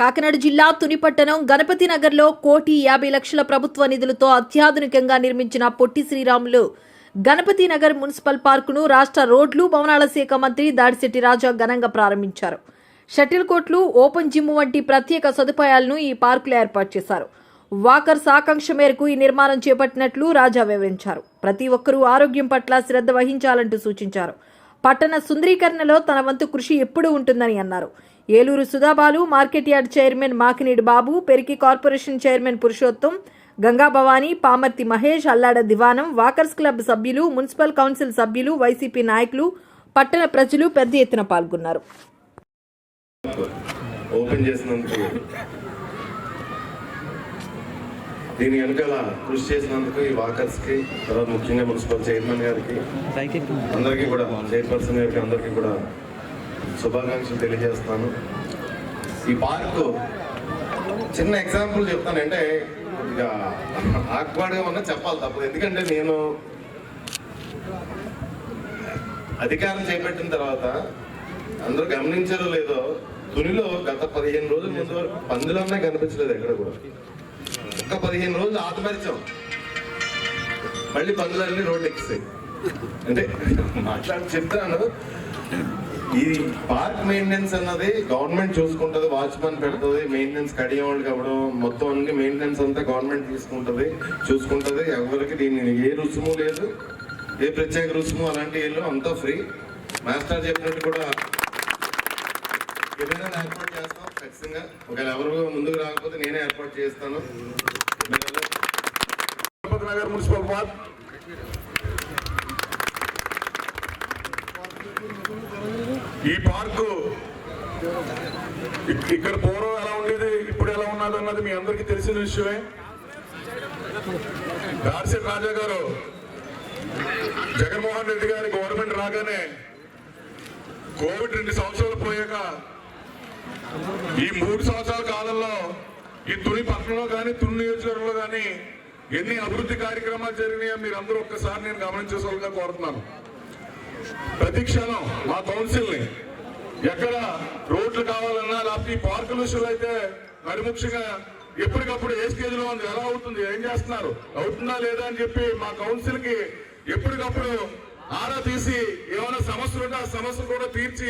కాకినాడ జిల్లా తునిపట్టణం గణపతి నగర్లో కోటి యాభై లక్షల ప్రభుత్వ నిధులతో అత్యాధునికంగా నిర్మించిన పొట్టి శ్రీరాములు. గణపతి నగర్ మున్సిపల్ పార్కును రాష్ట్ర రోడ్లు భవనాల శాఖ మంత్రి దాడిశెట్టి రాజా ఘనంగా ప్రారంభించారు. షటిల్ కోట్లు ఓపెన్ జిమ్ వంటి ప్రత్యేక సదుపాయాలను ఈ పార్కులో ఏర్పాటు చేశారు. వాకర్స్ ఆకాంక్ష మేరకు ఈ నిర్మాణం చేపట్టినట్లు రాజా వివరించారు. ప్రతి ఒక్కరూ ఆరోగ్యం పట్ల శ్రద్ధ వహించాలంటూ సూచించారు. పట్టణ సుందరీకరణలో తన వంతు కృషి ఎప్పుడూ ఉంటుందని అన్నారు. Eluru Sudhabalu market yard chairman Makineedi Babu Periki corporation chairman Purushottam Ganga Bhavani Pamarthi Mahesh Allada Divanam walkers club సభ్యులు మున్సిపల్ కౌన్సిల్ సభ్యులు వైసీపీ నాయకులు పట్టణ ప్రజలు పెద్ద ఎత్తున పాల్గొన్నారు. ఓపెన్ చేసినందుకు దీని వెనకాల కృషి చేసినందుకు ఈ వాకర్స్కి తర్వాత ముఖ్యంగా మున్సిపల్ చైర్మన్ గారికి అందరికీ కూడా చైర్పర్సన్ గారికి అందరికీ కూడా శుభాకాంక్షలు తెలియజేస్తాను. ఈ పార్కు చిన్న ఎగ్జాంపుల్ చెప్తాను. అంటే ఇక ఆక్వర్డ్గా ఉన్నా చెప్పాలి తప్పదు ఎందుకంటే నేను అధికారం చేపట్టిన తర్వాత అందరూ గమనించారో లేదో తునిలో గత పదిహేను రోజుల ముందు వరకు పందులన్నా కనిపించలేదు ఎక్కడ కూడా. ఒక్క పదిహేను రోజులు ఆతమరిచాం మళ్ళీ పందులన్నీ రోడ్డు ఎక్కిస్తాయి అంటే మాట్లాడి చెప్తాను. ఈ పార్క్ మెయింటెనెన్స్ అన్నది గవర్నమెంట్ చూసుకుంటది వాచ్మెన్ పెడుతుంది మెయింటెనెన్స్ కడియం వాళ్ళు కావడం మొత్తం అన్ని మెయింటెనెన్స్ అంతా గవర్నమెంట్ తీసుకుంటది చూసుకుంటది. ఎవరికి దీన్ని ఏ రుసుము లేదు ఏ ప్రత్యేక రుసుము అలాంటి ఏళ్ళు అంతా ఫ్రీ మాస్టర్ చెప్పినట్టు కూడా ఏమైనా ఏర్పాటు చేస్తాం ఖచ్చితంగా. ఒకవేళ ఎవరు ముందుకు రాకపోతే నేనే ఏర్పాటు చేస్తాను. Nagar municipal park. ఈ పార్కు ఇక్కడ పూర్వం ఎలా ఉండేది ఇప్పుడు ఎలా ఉన్నది అన్నది మీ అందరికీ తెలిసిన విషయమే. దార్శెట్ రాజా గారు జగన్మోహన్ రెడ్డి గారి గవర్నమెంట్ రాగానే కోవిడ్ రెండు సంవత్సరాలు పోయాక ఈ మూడు సంవత్సరాల కాలంలో ఈ తుని పట్టణంలో కానీ తుని నియోజకవర్గంలో కానీ ఎన్ని అభివృద్ధి కార్యక్రమాలు జరిగినాయో మీరు అందరూ ఒక్కసారి నేను గమనించేసలుగా కోరుతున్నాను. ప్రతి క్షణం మా కౌన్సిల్ని ఎక్కడ రోడ్లు కావాలన్నా లేకపోతే ఈ పార్కుల విషయంలో అయితే మరి ముఖ్యంగా ఎప్పటికప్పుడు ఏ స్టేజ్లో ఉంది ఎలా అవుతుంది ఏం చేస్తున్నారు అవుతుందా లేదా అని చెప్పి మా కౌన్సిల్కి ఎప్పటికప్పుడు ఆరా తీసి ఏమైనా సమస్యలు ఉంటే ఆ సమస్యలు కూడా తీర్చి